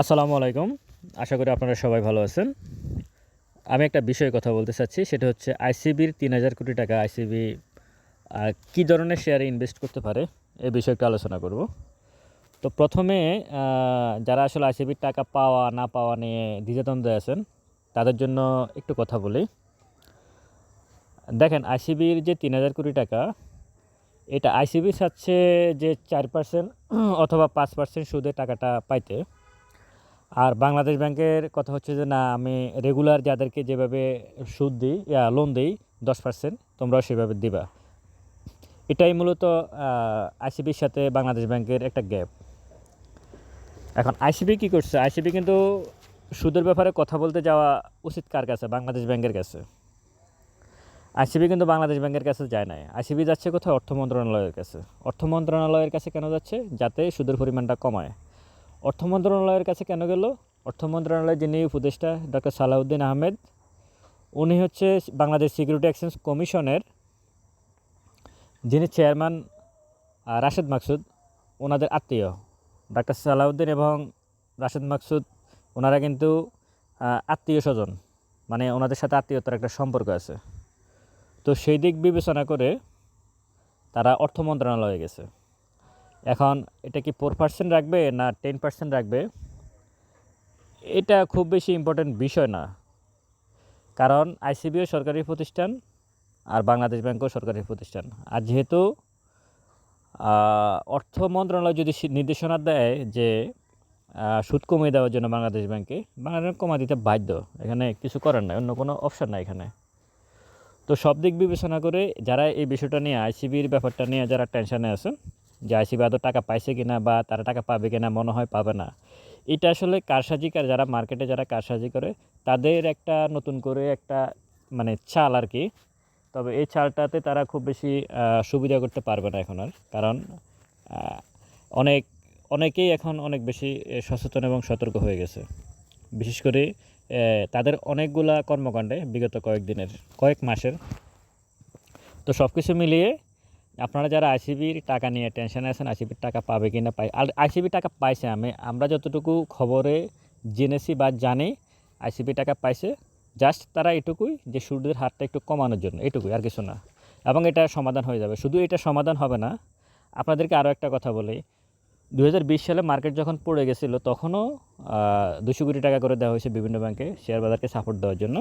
আসসালামু আলাইকুম। আশা করি আপনারা সবাই ভালো আছেন। আমি একটা বিষয়ে কথা বলতে চাচ্ছি, সেটা হচ্ছে আইসিবির তিন হাজার কোটি টাকা আইসিবি কী ধরনের শেয়ারে ইনভেস্ট করতে পারে এই বিষয়ে একটু আলোচনা করব। তো প্রথমে যারা আসলে আইসিবির টাকা পাওয়া, না পাওয়া নিয়ে দ্বিধাদ্বন্দ্বে আছেন, তাদের জন্য একটু কথা বলি। দেখেন, আইসিবির যে তিন হাজার কোটি টাকা, এটা আইসিবি চাচ্ছে যে চার পার্সেন্ট অথবা পাঁচ পার্সেন্ট সুদে টাকাটা পাইতে। আর বাংলাদেশ ব্যাংকের কথা হচ্ছে যে, না, আমি রেগুলার যাদেরকে যেভাবে সুদ দিই লোন দিই, দশ পার্সেন্ট তোমরাও সেভাবে দিবা। এটাই মূলত আইসিবির সাথে বাংলাদেশ ব্যাংকের একটা গ্যাপ এখন আইসিবি কী করছে? আইসিবি কিন্তু সুদের ব্যাপারে কথা বলতে যাওয়া উচিত কার কাছে? বাংলাদেশ ব্যাংকের কাছে। আইসিবি কিন্তু বাংলাদেশ ব্যাংকের কাছে যায় নাই। আইসিবি যাচ্ছে কোথায়? অর্থ মন্ত্রণালয়ের কাছে। অর্থ মন্ত্রণালয়ের কাছে কেন যাচ্ছে? যাতে সুদের পরিমাণটা কমায়। অর্থ মন্ত্রণালয়ের কাছে কেন গেল? অর্থ মন্ত্রণালয়ের যিনি উপদেষ্টা ডক্টর সালাউদ্দিন আহমেদ, উনি হচ্ছে বাংলাদেশ সিকিউরিটি এক্সচেঞ্জ কমিশনের যিনি চেয়ারম্যান রাশেদ মাকসুদ, ওনাদের আত্মীয়। ডাক্তার সালাউদ্দিন এবং রাশেদ মাকসুদ, ওনারা কিন্তু আত্মীয় স্বজন মানে ওনাদের সাথে আত্মীয়তার একটা সম্পর্ক আছে। তো সেই দিক বিবেচনা করে তারা অর্থ মন্ত্রণালয়ে গেছে। এখন এটা কি ফোর পার্সেন্ট রাখবে না টেন পার্সেন্ট রাখবে? এটা খুব বেশি ইম্পর্টেন্ট বিষয় না। কারণ আইসিবিও সরকারি প্রতিষ্ঠান আর বাংলাদেশ ব্যাংকও সরকারি প্রতিষ্ঠান। আর যেহেতু অর্থ মন্ত্রণালয় যদি নির্দেশনা দেয় যে সুদ কমিয়ে দেওয়ার জন্য বাংলাদেশ ব্যাংকে বাংলাদেশ ব্যাংক কমা দিতে বাধ্য। এখানে কিছু করার নাই, অন্য কোনো অপশান নাই এখানে। তো সব দিক বিবেচনা করে যারা এই বিষয়টা নিয়ে আইসিবির ব্যাপারটা নিয়ে যারা টেনশনে আছেন যে আইসিবি আদৌ টাকা পাইছে কিনা বা তারা টাকা পাবে কিনা মনে হয় পাবে না। এটা আসলে কারসাজি কার যারা মার্কেটে যারা কারসাজি করে, তাদের একটা নতুন করে একটা মানে চাল আর কি। তবে এই চালটাতে তারা খুব বেশি সুবিধা করতে পারবে না এখন আর। কারণ অনেক, অনেকেই এখন অনেক বেশি সচেতন এবং সতর্ক হয়ে গেছে। বিশেষ করে তাদের অনেকগুলা কর্মকাণ্ডে বিগত কয়েকদিনের, কয়েক মাসের। তো সব কিছু মিলিয়ে আপনারা যারা আইসিবির টাকা নিয়ে টেনশনে আছেন আইসিবির টাকা পাবে কি না পাই আর আইসিবি টাকা পাইছে আমি। আমরা যতটুকু খবরে জেনেছি বা জানি আইসিবি টাকা পাইছে জাস্ট তারা এটুকুই যে সুদের হারটা একটু কমানোর জন্য, এটুকুই আর কিছু না। এবং এটা সমাধান হয়ে যাবে। শুধু এটা সমাধান হবে না, আপনাদেরকে আরও একটা কথা বলি। দু হাজার বিশ সালে মার্কেট যখন পড়ে গেছিল, তখনও দুশো কোটি টাকা করে দেওয়া হয়েছে বিভিন্ন ব্যাংকে শেয়ার বাজারকে সাপোর্ট দেওয়ার জন্য।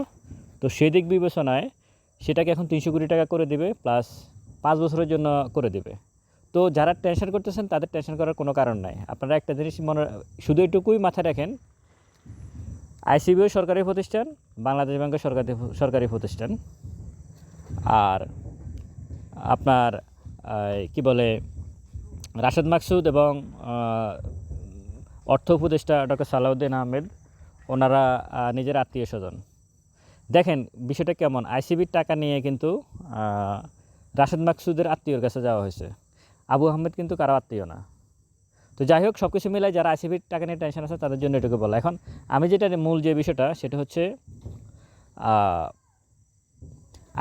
তো সেই দিক বিবেচনায় সেটাকে এখন তিনশো কোটি টাকা করে দিবে প্লাস পাঁচ বছরের জন্য করে দেবে। তো যারা টেনশন করতেছেন, তাদের টেনশন করার কোনো কারণ নাই। আপনারা একটা জিনিস মনে, শুধু এটুকুই মাথায় রাখেন, আইসিবিও সরকারি প্রতিষ্ঠান, বাংলাদেশ ব্যাংকও সরকারি সরকারি প্রতিষ্ঠান। আর আপনার কি বলে, রাশেদ মাকসুদ এবং অর্থ উপদেষ্টা ডক্টর সালাউদ্দিন আহমেদ, ওনারা নিজের আত্মীয় স্বজন। দেখেন, বিষয়টা কেমন? আইসিবির টাকা নিয়ে কিন্তু রাশেদ মাকসুদের আত্মীয়র কাছে যাওয়া হয়েছে। আবু আহমেদ কিন্তু কারও আত্মীয় না। তো যাই হোক সব কিছু মিলাই যারা আইসিবির টাকা নিয়ে টেনশন আছে, তাদের জন্য এটুকু বলা। এখন আমি যেটা মূল যে বিষয়টা, সেটা হচ্ছে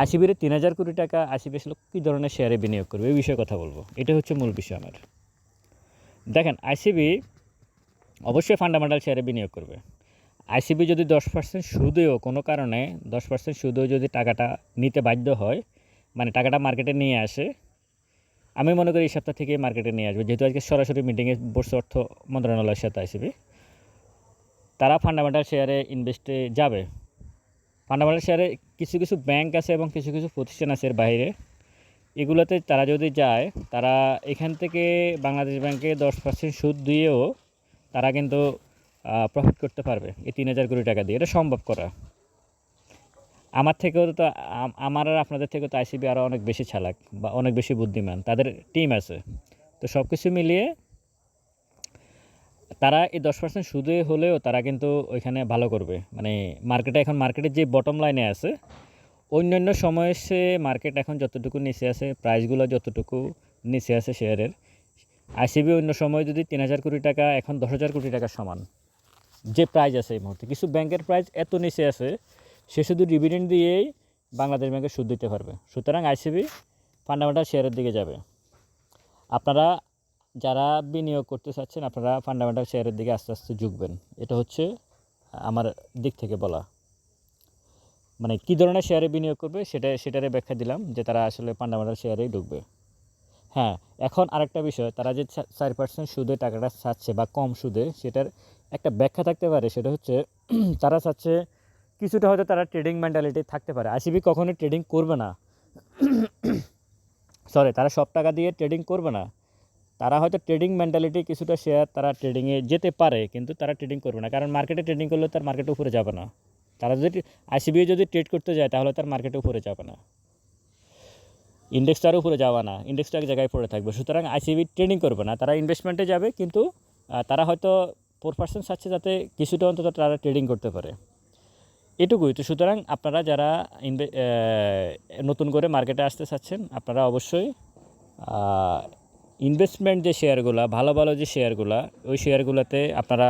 আইসিবির তিন হাজার কোটি টাকা আইসিবি আসলে কী ধরনের শেয়ারে বিনিয়োগ করবে, এই বিষয়ে কথা বলব। এটা হচ্ছে মূল বিষয় আমার। দেখেন, আইসিবি অবশ্যই ফান্ডামেন্টাল শেয়ারে বিনিয়োগ করবে। আইসিবি যদি দশ পার্সেন্ট সুদেও কোনো কারণে, দশ পার্সেন্ট সুদেও যদি টাকাটা নিতে বাধ্য হয় মানে টাকাটা মার্কেটে নিয়ে আসে। আমি মনে করি এই সপ্তাহ থেকে মার্কেটে নিয়ে আসবে। যেহেতু আজকে সরাসরি মিটিংয়ে বসছে অর্থ মন্ত্রণালয়ের সাথে আইসিবি তারা ফান্ডামেন্টাল শেয়ারে ইনভেস্টে যাবে। ফান্ডামেন্টাল শেয়ারে কিছু কিছু ব্যাংক আছে এবং কিছু কিছু প্রতিষ্ঠান আছে এর বাইরে। এগুলোতে তারা যদি যায়, তারা এখান থেকে বাংলাদেশ ব্যাংকে দশ পার্সেন্ট সুদ দিয়েও তারা কিন্তু প্রফিট করতে পারবে। এই তিন হাজার কোটি টাকা দিয়ে। এটা সম্ভব করা। আমার থেকেও তো আমার আর আপনাদের থেকেও তো আইসিবি আরও অনেক বেশি চালাক বা অনেক বেশি বুদ্ধিমান। তাদের টিম আছে। তো সব কিছু মিলিয়ে তারা এই দশ পার্সেন্ট সুদে হলেও তারা কিন্তু ওইখানে ভালো করবে। মানে মার্কেটে এখন মার্কেটের যে বটম লাইনে আছে, অন্যান্য সময়ে সে মার্কেট এখন যতটুকু নিচে আছে প্রাইসগুলো যতটুকু নিচে আছে শেয়ারের আইসিবি অন্য সময় যদি তিন হাজার কোটি টাকা, এখন দশ হাজার কোটি টাকার সমান। যে প্রাইস আছে এই মুহূর্তে, কিছু ব্যাংকের প্রাইস এত নিচে আছে সে শুধু ডিভিডেন্ড দিয়েই বাংলাদেশ ব্যাংকে সুদ দিতে পারবে। সুতরাং আইসিবি ফান্ডামেন্টাল শেয়ারের দিকে যাবে। আপনারা যারা বিনিয়োগ করতে চাচ্ছেন, আপনারা ফান্ডামেন্টাল শেয়ারের দিকে আস্তে আস্তে ঝুঁকবেন। এটা হচ্ছে আমার দিক থেকে বলা। মানে কী ধরনের শেয়ারে বিনিয়োগ করবে সেটা সেটারে ব্যাখ্যা দিলাম যে তারা আসলে ফান্ডামেন্টাল শেয়ারেই ঢুকবে। হ্যাঁ এখন আরেকটা বিষয়, তারা যে চার পার্সেন্ট সুদে টাকাটা চাচ্ছে বা কম সুদে, সেটার একটা ব্যাখ্যা থাকতে পারে। সেটা হচ্ছে, তারা চাচ্ছে কিছুটা হয়তো তারা ট্রেডিং মেন্টালিটি থাকতে পারে। আইসিবি কখনো ট্রেডিং করবে না। সরি তারা সব টাকা দিয়ে ট্রেডিং করবে না। তারা হয়তো ট্রেডিং মেন্টালিটি কিছুটা শেয়ার তারা ট্রেডিংয়ে যেতে পারে, কিন্তু তারা ট্রেডিং করবে না। কারণ মার্কেটে ট্রেডিং করলে তার মার্কেটে উপরে যাবে না। তারা যদি, আইসিবি যদি ট্রেড করতে যায়, তাহলে তার মার্কেটে উপরে যাবে না। ইন্ডেক্সটার উপরে যাওয়া না। ইন্ডেক্সটা এক জায়গায় পড়ে থাকবে। সুতরাং আইসিবি ট্রেডিং করবে না। তারা ইনভেস্টমেন্টে যাবে, কিন্তু তারা হয়তো ফোর পার্সেন্ট চাচ্ছে যাতে কিছুটা অন্তত তারা ট্রেডিং করতে পারে। এটুকুই। তো সুতরাং আপনারা যারা নতুন করে মার্কেটে আসতে চাচ্ছেন, আপনারা অবশ্যই ইনভেস্টমেন্ট যে শেয়ারগুলো, ভালো ভালো যে শেয়ারগুলো, ওই শেয়ারগুলোতে আপনারা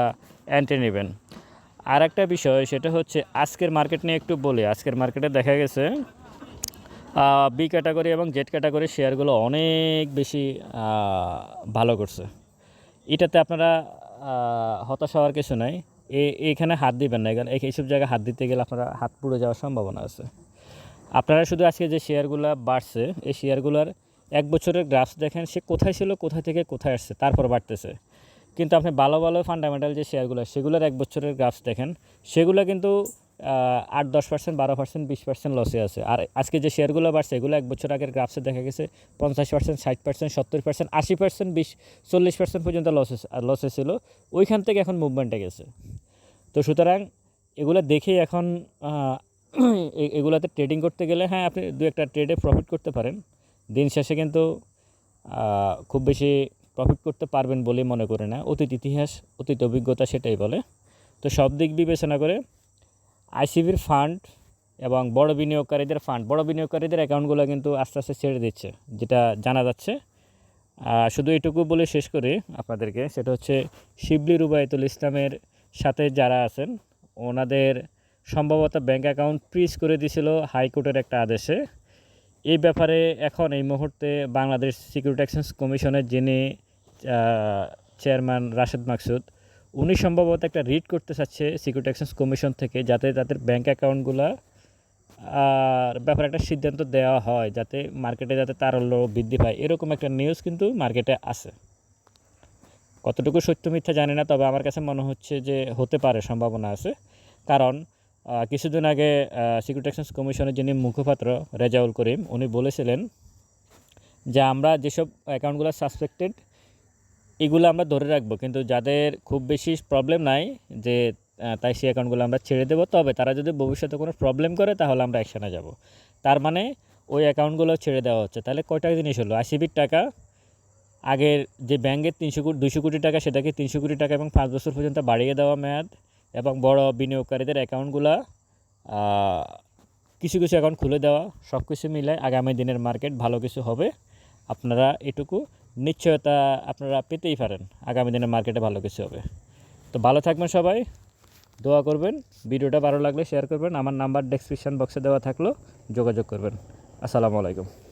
এন্ট্রি নেবেন। আর একটা বিষয়, সেটা হচ্ছে আজকের মার্কেট নিয়ে একটু বলি। আজকের মার্কেটে দেখা গেছে বি ক্যাটাগরি এবং জেড ক্যাটাগরি শেয়ারগুলো অনেক বেশি ভালো করছে। এটাতে আপনারা হতাশ হওয়ার কিছু নাই। এ- এইখানে হাত দিবেন না। এখানে এই- এইসব জায়গায় হাত দিতে গেলে আপনারা হাত পুড়ে যাওয়ার সম্ভাবনা আছে। আপনারা শুধু আজকে যে শেয়ারগুলো বাড়ছে, এই শেয়ারগুলোর এক বছরের গ্রাফস দেখেন, সে কোথায় ছিল কোথায় থেকে কোথায় আসছে, তারপর বাড়তেছে। কিন্তু আপনি ভালো ভালো ফান্ডামেন্টাল যে শেয়ারগুলো, সেগুলোর এক বছরের গ্রাফস দেখেন, সেগুলো কিন্তু আট, দশ পার্সেন্ট বারো পার্সেন্ট বিশ পার্সেন্ট লসে আছে। আর আজকে যে শেয়ারগুলো বাড়ছে, এগুলো এক বছর আগের গ্রাফসে দেখা গেছে, পঞ্চাশ পার্সেন্ট ষাট পার্সেন্ট সত্তর পার্সেন্ট আশি পার্সেন্ট বিশ, চল্লিশ পার্সেন্ট পর্যন্ত লসে লসে ছিল। ওইখান থেকে এখন মুভমেন্টে গেছে। তো সুতরাং এগুলো দেখেই এখন এগুলাতে ট্রেডিং করতে গেলে হ্যাঁ আপনি দু একটা ট্রেডে প্রফিট করতে পারেন। দিন শেষে কিন্তু খুব বেশি প্রফিট করতে পারবেন বলে মনে করে না। অতীত ইতিহাস, অতীত অভিজ্ঞতা সেটাই বলে। তো সব দিক বিবেচনা করে আইসিবির ফান্ড এবং বড় বিনিয়োগকারীদের ফান্ড বড় বিনিয়োগকারীদের অ্যাকাউন্টগুলো কিন্তু আস্তে আস্তে ছেড়ে দিচ্ছে, যেটা জানা যাচ্ছে। শুধু এটুকু বলে শেষ করে আপনাদেরকে, সেটা হচ্ছে শিবলি রুবায়তুল ইসলামের সাথে যারা আছেন, ওনাদের সম্ভবত ব্যাংক অ্যাকাউন্ট ফ্রিজ করে দিয়েছিল হাইকোর্টের একটা আদেশে। এই ব্যাপারে এখন এই মুহূর্তে বাংলাদেশ সিকিউরিটি এক্সচেঞ্জ কমিশনের যিনি চেয়ারম্যান রাশেদ মাকসুদ, উনি সম্ভবত একটা রিড করতে চাচ্ছে সিকিউরিটি এক্সচেঞ্জ কমিশন থেকে যাতে তাদের ব্যাংক অ্যাকাউন্টগুলো আর ব্যাপারে একটা সিদ্ধান্ত দেওয়া হয় যাতে মার্কেটে যাতে তারল্য বৃদ্ধি পায়। এরকম একটা নিউজ কিন্তু মার্কেটে আছে। কতটুকু সত্য মিথ্যা জানি না, তবে আমার কাছে মনে হচ্ছে যে হতে পারে, সম্ভাবনা আছে। কারণ কিছুদিন আগে সিকিউরিটি এক্সচেঞ্জ কমিশনের যিনি মুখপাত্র রেজাউল করিম, উনি বলেছিলেন যে আমরা যেসব অ্যাকাউন্টগুলো সাসপেক্টেড এগুলো আমরা ধরে রাখব। কিন্তু যাদের খুব বেশি প্রবলেম নাই যে তাই সেই অ্যাকাউন্টগুলো আমরা ছেড়ে দেবো, তবে তারা যদি ভবিষ্যতে কোনো প্রবলেম করে, তাহলে আমরা অ্যাকশানে যাব। তার মানে ওই অ্যাকাউন্টগুলো ছেড়ে দেওয়া হচ্ছে। তাহলে কয়টা জিনিস হলো? আইসিবির টাকা আগের যে ব্যাংকের তিনশো কোটি দুশো কোটি টাকা, সেটাকে তিনশো কোটি টাকা এবং পাঁচ বছর পর্যন্ত বাড়িয়ে দেওয়া মেয়াদ এবং বড় বিনিয়োগকারীদের অ্যাকাউন্টগুলো কিছু কিছু অ্যাকাউন্ট খুলে দেওয়া সব কিছু মিলে আগামী দিনের মার্কেট ভালো কিছু হবে। আপনারা এটুকু নিশ্চয়তা আপনারা পেতেই পারেন, আগামী দিনের মার্কেটে ভালো কিছু হবে। তো ভালো থাকবেন সবাই, দোয়া করবেন, ভিডিওটা ভালো লাগলে শেয়ার করবেন, আমার নাম্বার ডেসক্রিপশন বক্সে দেওয়া থাকল, যোগাযোগ করবেন। আসসালামু আলাইকুম।